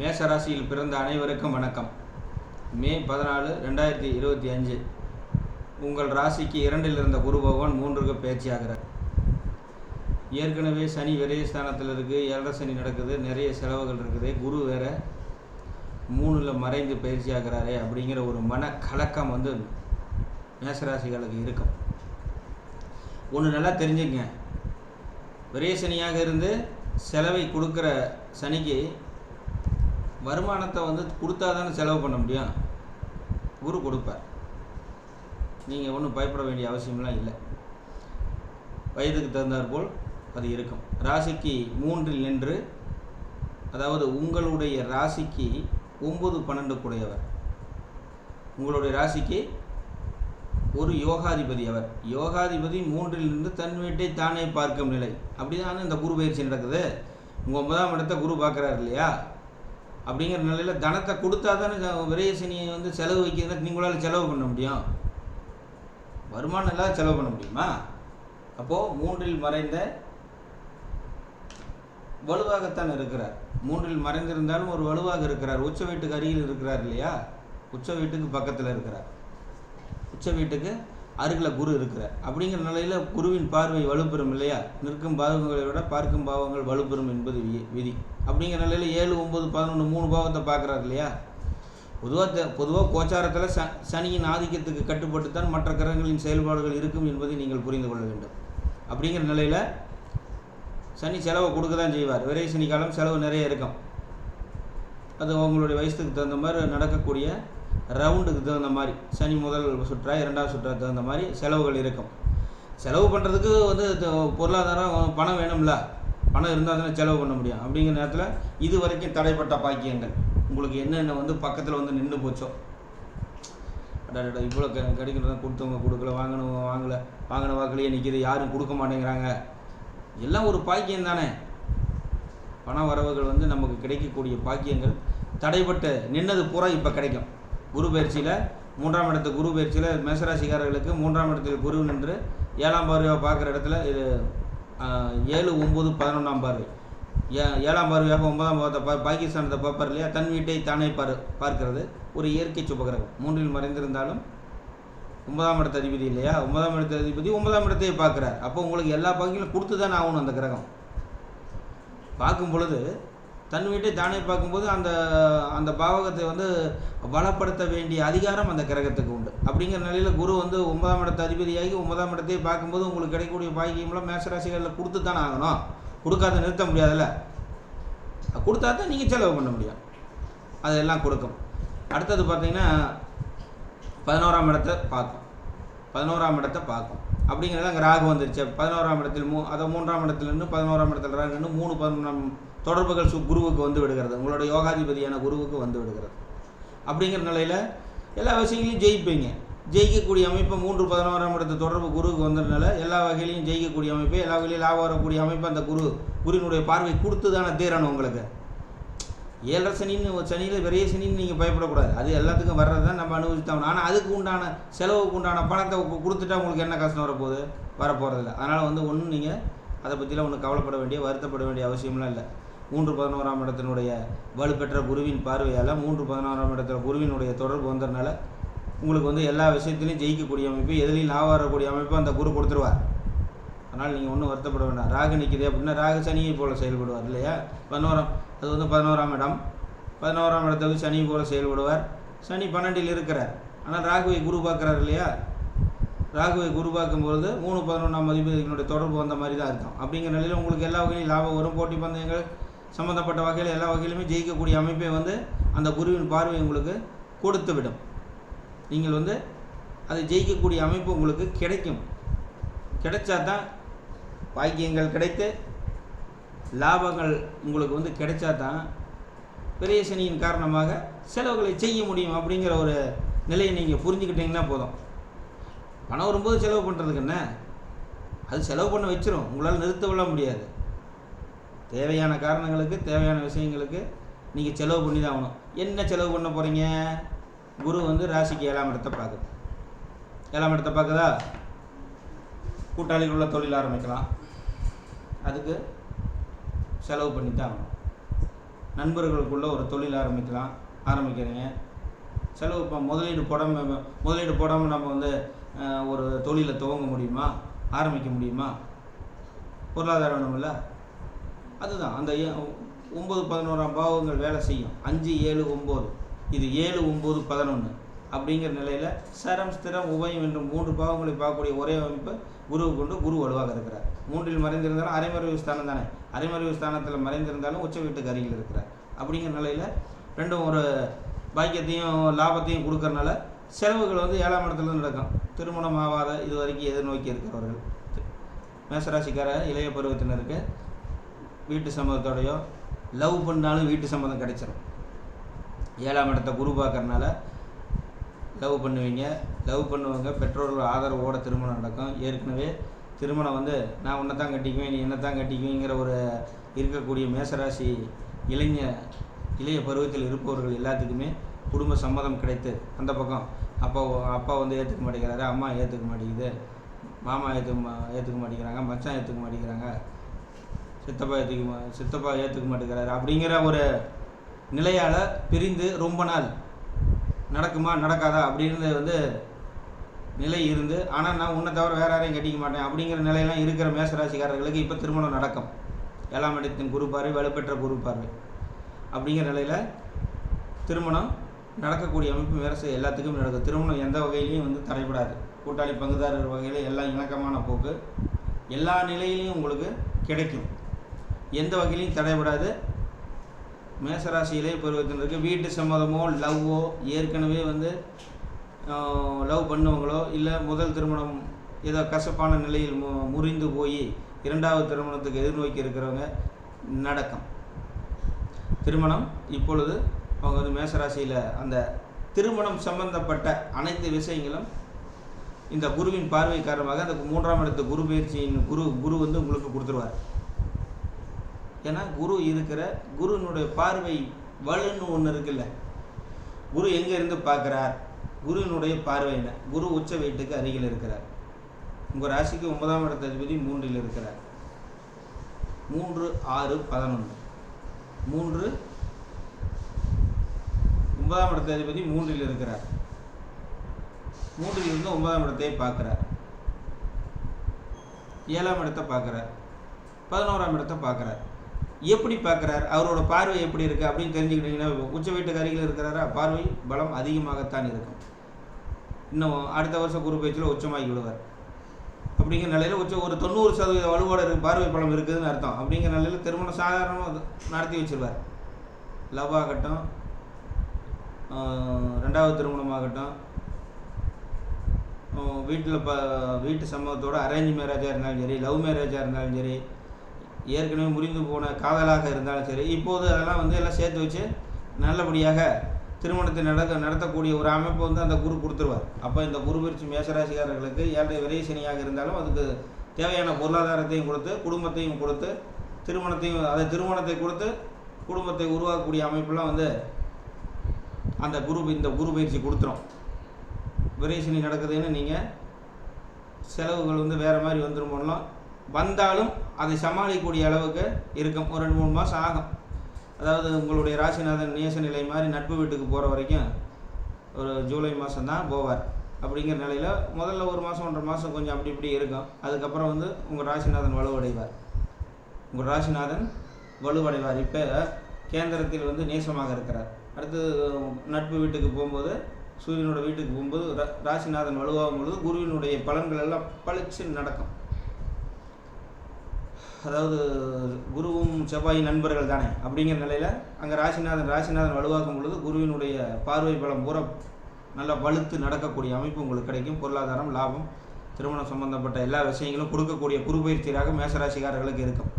மேஷராசியில் பிறந்த அனைவருக்கும் வணக்கம். மே பதினாலு ரெண்டாயிரத்தி இருபத்தி அஞ்சு. உங்கள் ராசிக்கு இரண்டில் இருந்த குரு பகவான் மூன்றுக்கு பேச்சியாகிறார் ஏற்கனவே சனி விரயஸ்தானத்தில் இருக்குது ஏழரை சனி நடக்குது நிறைய செலவுகள் இருக்குது குரு வேற மூணில் மறைந்து பயிற்சி ஆகிறாரே அப்படிங்கிற ஒரு மன கலக்கம் வந்து மேசராசிகளுக்கு இருக்கும். ஒன்று நல்லா தெரிஞ்சுங்க. விரைய சனியாக இருந்து செலவை கொடுக்குற சனிக்கு வருமானத்தை வந்து கொடுத்தா தானே செலவு பண்ண முடியும்? குரு கொடுப்பார். நீங்கள் ஒன்றும் பயப்பட வேண்டிய அவசியம்லாம் இல்லை. வயதுக்கு தகுந்தாற்போல் அது இருக்கும். ராசிக்கு மூன்றில் நின்று அதாவது உங்களுடைய ராசிக்கு ஒம்பது பன்னெண்டு கூடையவர். உங்களுடைய ராசிக்கு ஒரு யோகாதிபதி அவர். யோகாதிபதி மூன்றில் நின்று தன் வீட்டை தானே பார்க்கும் நிலை. அப்படி தானே இந்த குரு பயிற்சி நடக்குது? உங்கள் ஒன்பதாம் இடத்த குரு பார்க்குறாரு இல்லையா? அப்படிங்கிற நிலையில் தனத்தை கொடுத்தா தானே விரயசனியை வந்து செலவு வைக்கிறதுக்கு நீங்களால் செலவு பண்ண முடியும்? வருமானம் இல்லாத செலவு பண்ண முடியுமா? அப்போது மூன்றில் மறைந்த வலுவாகத்தான் இருக்கிறார். மூன்றில் மறைந்திருந்தாலும் ஒரு வலுவாக இருக்கிறார். உச்ச வீட்டுக்கு அருகில் இருக்கிறார் இல்லையா? உச்ச வீட்டுக்கு பக்கத்தில் இருக்கிறார். உச்ச வீட்டுக்கு அருகில் குரு இருக்கிறார் அப்படிங்கிற நிலையில் குருவின் பார்வை வலுப்பெறும் இல்லையா? நிற்கும் பாவங்களை விட பார்க்கும் பாவங்கள் வலுப்பெறும் என்பது விதி. அப்படிங்கிற நிலையில் ஏழு ஒம்பது பதினொன்று மூணு பாவத்தை பார்க்குறாரு இல்லையா? பொதுவாக பொதுவாக கோச்சாரத்தில் ச சனியின் ஆதிக்கத்துக்கு கட்டுப்பட்டு தான் மற்ற கிரகங்களின் செயல்பாடுகள் இருக்கும் என்பதை நீங்கள் புரிந்து கொள்ள வேண்டும். அப்படிங்கிற நிலையில் சனி செலவை கொடுக்க தான் செய்வார். விரை சனி காலம் செலவு நிறைய இருக்கும். அது உங்களுடைய வயசுக்கு தகுந்த மாதிரி நடக்கக்கூடிய ரவுண்டுக்கு தகுந்த மாதிரி சனி முதல் சுற்றா இரண்டாவது சுற்றா தகுந்த மாதிரி செலவுகள் இருக்கும். செலவு பண்ணுறதுக்கு வந்து த- பொருளாதாரம் பணம் வேணும்ல. பணம் இருந்தால் தானே செலவு பண்ண முடியும். அப்படிங்கிற நேரத்தில் இது வரைக்கும் தடைப்பட்ட பாக்கியங்கள். உங்களுக்கு என்னென்ன வந்து பக்கத்தில் வந்து நின்று போச்சோ? அடாடா இவ்வளோ க கிடைக்கிறதா கொடுத்தவங்க கொடுக்கல வாங்கினவங்க வாங்கலை வாங்கின வாக்கிலேயே நிற்கிது யாரும் கொடுக்க மாட்டேங்கிறாங்க. எல்லாம் ஒரு பாக்கியம் தானே. பண வரவுகள் வந்து நமக்கு கிடைக்கக்கூடிய பாக்கியங்கள். தடைப்பட்டு நின்னது பூரா இப்போ கிடைக்கும். குரு பயிற்சியில் மூன்றாம் இடத்து குரு பயிற்சியில் மேசராசிக்காரர்களுக்கு மூன்றாம் இடத்தில் குரு நின்று ஏழாம் பார்வையாக பார்க்குற இடத்துல இது ஏழு ஒம்பது பதினொன்றாம் பார்வை. ஏ ஏழாம் பார்வையாக ஒன்பதாம் பாவத்தை பா பாகிஸ்தானத்தை பார்ப்பார் இல்லையா? தன் வீட்டை தானே பார் பார்க்கிறது. ஒரு இயற்கை சுபகிரகம். மூன்றில் மறைந்திருந்தாலும் ஒன்பதாம் இடத்த அதிபதி இல்லையா? ஒன்பதாம் இடத்த அதிபதி ஒன்பதாம் இடத்தையே பார்க்குறார். அப்போ உங்களுக்கு எல்லா பகுதியிலும் கொடுத்து தானே ஆகணும் அந்த கிரகம். பார்க்கும் பொழுது தன் வீட்டை தானே பார்க்கும்போது அந்த அந்த பாவகத்தை வந்து பலப்படுத்த வேண்டிய அதிகாரம் அந்த கிரகத்துக்கு உண்டு. அப்படிங்கிற நிலையில் குரு வந்து ஒன்பதாம் இடத்த அதிபதியாகி ஒன்பதாம் இடத்தையே பார்க்கும்போது உங்களுக்கு கிடைக்கக்கூடிய பாக்கியம்லாம் மேசராசிகளில் கொடுத்து தானே ஆகணும். கொடுக்காத நிறுத்த முடியாதுல்ல. கொடுத்தா தான் நீங்கள் செலவு பண்ண முடியும். அதெல்லாம் கொடுக்கும். அடுத்தது பார்த்தீங்கன்னா பதினோராம் இடத்தை பார்க்கும். பதினோராம் இடத்தை பார்க்கும். அப்படிங்கிறது அங்கே ராகு வந்துருச்சு. பதினோராம் இடத்தில் மூ அதை மூன்றாம் இடத்துலேருந்து பதினோராம் இடத்துல ராகுன்னு மூணு பதினொன்றாம் தொடர்புகள் சு குருவுக்கு வந்து விடுகிறது. உங்களோட யோகாதிபதியான குருவுக்கு வந்து விடுகிறது. அப்படிங்கிற நிலையில் எல்லா விஷயங்களையும் ஜெயிப்பீங்க. ஜெயிக்கக்கூடிய அமைப்பு மூன்று பதினோராம் இடத்து தொடர்பு குருவுக்கு வந்ததுனால எல்லா வகையிலையும் ஜெயிக்கக்கூடிய அமைப்பு எல்லா வகையிலையும் லாபம் வரக்கூடிய அமைப்பு அந்த குரு குருவினுடைய பார்வை கொடுத்து தானே தீரணும் உங்களுக்கு. ஏழரை சனின்னு ஒரு சனியில் பெரிய சனின்னு நீங்கள் பயப்படக்கூடாது. அது எல்லாத்துக்கும் வர்றது தான் நம்ம அனுபவிச்சாகணும் ஆனால் அதுக்கு உண்டான செலவுக்கு உண்டான பணத்தை கொடுத்துட்டா உங்களுக்கு என்ன கஷ்டம் வரப்போகுது? வரப்போகிறதில்ல அதனால் வந்து ஒன்றும் நீங்கள் அதை பற்றிலாம் ஒன்றும் கவலைப்பட வேண்டிய வருத்தப்பட வேண்டிய அவசியம்லாம் இல்லை. மூன்று பதினோராம் இடத்தினுடைய வலுப்பெற்ற குருவின் பார்வையால் மூன்று பதினோராம் இடத்துல குருவினுடைய தொடர்பு வந்ததுனால உங்களுக்கு வந்து எல்லா விஷயத்துலையும் ஜெயிக்கக்கூடிய அமைப்பு எதிலையும் லாபம் வரக்கூடிய அமைப்பு அந்த குரு கொடுத்துருவார். அதனால் நீங்கள் ஒன்றும் வருத்தப்பட வேண்டாம். ராகு நிற்கிது அப்படின்னா ராகு சனியை போல் செயல்படுவார் இல்லையா? பதினோராம் அது வந்து பதினோராம் இடம். பதினோராம் இடத்துக்கு சனி போல் செயல்படுவார். சனி பன்னெண்டில் இருக்கிறார். ஆனால் ராகுவை குரு பார்க்குறார் இல்லையா? ராகுவை குரு பார்க்கும்பொழுது மூணு பதினொன்றாம் அதிபதிகளுடைய தொடர்பு வந்த மாதிரி தான் இருக்கும். அப்படிங்கிற நிலையில் உங்களுக்கு எல்லா வகையிலும் லாபம் வரும். போட்டி பந்தயங்கள் சம்மந்தப்பட்ட வகையில் எல்லா வகையிலுமே ஜெயிக்கக்கூடிய அமைப்பை வந்து அந்த குருவின் பார்வை உங்களுக்கு கொடுத்து விடும் நீங்கள் வந்து அதை ஜெயிக்கக்கூடிய அமைப்பு உங்களுக்கு கிடைக்கும். கிடைச்சா தான் பாக்கியங்கள் கிடைத்து லாபங்கள் உங்களுக்கு வந்து கிடைச்சா தான் பெரிய சனியின் காரணமாக செலவுகளை செய்ய முடியும் அப்படிங்கிற ஒரு நிலையை நீங்கள் புரிஞ்சுக்கிட்டீங்கன்னா போதும். பணம் வரும்போது செலவு பண்ணுறதுக்கு என்ன? அது செலவு பண்ண வச்சிரும். உங்களால் நிறுத்த விட முடியாது. தேவையான காரணங்களுக்கு தேவையான விஷயங்களுக்கு நீங்கள் செலவு பண்ணி தான் ஆகணும். என்ன செலவு பண்ண போகிறீங்க குரு வந்து ராசிக்கு ஏழாம் இடத்தை பார்க்குது. ஏழாம் இடத்தை பார்க்குதா? கூட்டாளிகள் உள்ள தொழில் ஆரம்பிக்கலாம். அதுக்கு செலவு பண்ணி தான் ஆகணும் நண்பர்களுக்குள்ள ஒரு தொழில் ஆரம்பிக்கலாம் ஆரம்பிக்கிறீங்க. செலவு இப்போ முதலீடு போடாமல் முதலீடு போடாமல் நம்ம வந்து ஒரு தொழிலை துவங்க முடியுமா? ஆரம்பிக்க முடியுமா? பொருளாதாரம் வேணுமில்ல அதுதான். அந்த ஏ- ஒம்பது பதினோராம் பாவங்கள் வேலை செய்யும். அஞ்சு ஏழு ஒம்பது. இது ஏழு ஒம்பது பதினொன்று அப்படிங்கிற நிலையில் சரம் ஸ்திரம் உபயம் என்று மூன்று பாவங்களை பார்க்கக்கூடிய ஒரே அமைப்பு குருவை கொண்டு குரு வலுவாக இருக்கிறார். மூன்றில் மறைந்திருந்தாலும் அரைமறைவு ஸ்தானம் தானே? அரைமறைவு ஸ்தானத்தில் மறைந்திருந்தாலும் உச்ச வீட்டுக்கு அருகில் இருக்கிறார். அப்படிங்கிற நிலையில் ரெண்டும் ஒரு பாக்கியத்தையும் லாபத்தையும் கொடுக்கறனால செலவுகள் வந்து ஏழாம் இடத்துல நடக்கும். திருமணம் ஆகாத இது வரைக்கும் எதிர்நோக்கி இருக்கிறவர்கள். மேசராசிக்கார இளைய பருவத்தினருக்கு வீட்டு சம்மதத்தோடையோ லவ் பண்ணாலும் வீட்டு சம்மதம் கிடைச்சிடும் ஏழாம் இடத்த குரு பார்க்கறனால லவ் பண்ணுவீங்க. லவ் பண்ணுவாங்க பெற்றோர்கள் ஆதரவோட திருமணம் நடக்கும். ஏற்கனவே திருமணம் வந்து நான் உன்னை தான் கட்டிக்குவேன் நீ என்ன தான் கட்டிக்குவேங்கிற ஒரு இருக்கக்கூடிய மேசராசி இளைஞ இளைய பருவத்தில் இருப்பவர்கள் எல்லாத்துக்குமே குடும்ப சம்மதம் கிடைத்து அந்த பக்கம் அப்பா அப்பா வந்து ஏற்றுக்க மாட்டேங்கிறாரு அம்மா ஏற்றுக்க மாட்டேங்குது மாமா ஏற்றுக்க மா ஏற்றுக்க மாட்டேங்கிறாங்க மச்சான் ஏற்றுக்க மாட்டேங்கிறாங்க சித்தப்பா ஏற்றுக்க சித்தப்பா ஏற்றுக்க மாட்டேங்கிறாரு அப்படிங்கிற ஒரு நிலையால் பிரிந்து ரொம்ப நாள் நடக்குமா நடக்காதா அப்படின்றது வந்து நிலை இருந்து ஆனால் நான் உன்னை தவிர வேறு யாரையும் கட்டிக்க மாட்டேன் அப்படிங்கிற நிலையெல்லாம் இருக்கிற மேசராசிக்காரர்களுக்கு இப்போ திருமணம் நடக்கும். ஏழாம் இடத்தின் குரு பார்வை வலுப்பெற்ற குரு பார்வை. அப்படிங்கிற நிலையில் திருமணம் நடக்கக்கூடிய அமைப்பு மேரசு எல்லாத்துக்கும் நடக்கும். திருமணம் எந்த வகையிலையும் வந்து தடைபடாது. கூட்டாளி பங்குதாரர் வகையில் எல்லாம் இணக்கமான போக்கு. எல்லா நிலையிலையும் உங்களுக்கு கிடைக்கும். எந்த வகையிலையும் தடைபடாது. மேசராசியிலே இளைய இருக்குது வீட்டு சம்மதமோ லவ்வோ ஏற்கனவே வந்து லவ் பண்ணவங்களோ இல்லை முதல் திருமணம் ஏதோ கசப்பான நிலையில் மு முறிந்து போய் இரண்டாவது திருமணத்துக்கு எதிர்நோக்கி இருக்கிறவங்க நடக்கும். திருமணம் இப்பொழுது அவங்க வந்து மேசராசியில் அந்த திருமணம் சம்பந்தப்பட்ட அனைத்து விஷயங்களும் இந்த குருவின் பார்வை காரணமாக அந்த மூன்றாம் இடத்து குரு பயிற்சியின் குரு குரு வந்து உங்களுக்கு கொடுத்துருவார். ஏன்னா குரு இருக்கிற குருனுடைய பார்வை வலுன்னு ஒன்று இருக்குல்ல. குரு எங்கே இருந்து பார்க்குறார்? குருவினுடைய பார்வை என்ன? குரு உச்ச வீட்டுக்கு அருகில் இருக்கிறார். உங்கள் ராசிக்கு ஒன்பதாம் இடத்த அதிபதி மூன்றில் இருக்கிறார். மூன்று ஆறு பதினொன்று. மூன்று ஒன்பதாம் இடத்த அதிபதி மூன்றில் இருக்கிறார். மூன்றில் இருந்து ஒன்பதாம் இடத்தை பார்க்குறார். ஏழாம் இடத்தை பார்க்குறார். பதினோராம் இடத்தை பார்க்குறார். எப்படி பார்க்குறாரு? அவரோட பார்வை எப்படி இருக்குது அப்படின்னு தெரிஞ்சுக்கிட்டிங்கன்னா உச்ச வீட்டுக்கு அருகில் இருக்கிறாரா? பார்வை பலம் அதிகமாகத்தான் இருக்கும். இன்னும் அடுத்த வருஷம் குரு பயிற்சியில் உச்சமாகி விடுவார். அப்படிங்கிற நிலையில் உச்ச ஒரு தொண்ணூறு சதவீத வலுவோட இருக்கு பார்வை பலம் இருக்குதுன்னு அர்த்தம். அப்படிங்கிற நிலையில் திருமணம் சாதாரணமாக நடத்தி வச்சிருவார். லவ் ஆகட்டும் ரெண்டாவது திருமணமாகட்டும் வீட்டில் ப வீட்டு சம்பவத்தோட அரேஞ்ச் மேரேஜாக இருந்தாலும் சரி லவ் மேரேஜாக இருந்தாலும் சரி ஏற்கனவே முறிந்து போன காதலாக இருந்தாலும் சரி இப்போது அதெல்லாம் வந்து எல்லாம் சேர்த்து வச்சு நல்லபடியாக திருமணத்தை நடக்க நடத்தக்கூடிய ஒரு அமைப்பு வந்து அந்த குரு கொடுத்துருவார். அப்போ இந்த குரு பயிற்சி மேசராசிக்காரர்களுக்கு ஏழை விரை சனியாக இருந்தாலும் அதுக்கு தேவையான பொருளாதாரத்தையும் கொடுத்து குடும்பத்தையும் கொடுத்து திருமணத்தையும் அதை திருமணத்தை கொடுத்து குடும்பத்தை உருவாக்கக்கூடிய அமைப்பெல்லாம் வந்து அந்த குரு இந்த குரு பயிற்சி கொடுத்துரும். விரைசனி நடக்குதுன்னு நீங்கள் செலவுகள் வந்து வேறு மாதிரி வந்துடும் போனோம் வந்தாலும் அதை சமாளிக்கக்கூடிய அளவுக்கு இருக்கும். ஒரு ரெண்டு மூணு மாதம் ஆகும். அதாவது உங்களுடைய ராசிநாதன் நேச நிலை மாதிரி நட்பு வீட்டுக்கு போகிற வரைக்கும் ஒரு ஜூலை மாதம் தான் போவார். அப்படிங்கிற நிலையில் முதல்ல ஒரு மாதம் ஒன்றரை மாதம் கொஞ்சம் அப்படி இப்படி இருக்கும். அதுக்கப்புறம் வந்து உங்கள் ராசிநாதன் வலுவடைவார். உங்கள் ராசிநாதன் வலுவடைவார். இப்போ கேந்திரத்தில் வந்து நேசமாக இருக்கிறார். அடுத்து நட்பு வீட்டுக்கு போகும்போது சூரியனோட வீட்டுக்கு போகும்போது ரா- ராசிநாதன் வலுவாகும் பொழுது குருவினுடைய பலன்கள் எல்லாம் பளிச்சு நடக்கும். அதாவது குருவும் செவ்வாய் நண்பர்கள் தானே? அப்படிங்கிற நிலையில் அங்கே ராசிநாதன் ராசிநாதன் வலுவாக்கும் பொழுது குருவினுடைய பார்வை பலம் பூரா நல்லா வலுத்து நடக்கக்கூடிய அமைப்பு உங்களுக்கு கிடைக்கும். பொருளாதாரம் லாபம் திருமணம் சம்பந்தப்பட்ட எல்லா விஷயங்களும் கொடுக்கக்கூடிய குரு பயிற்சியாக மேசராசிக்காரர்களுக்கு இருக்கும்.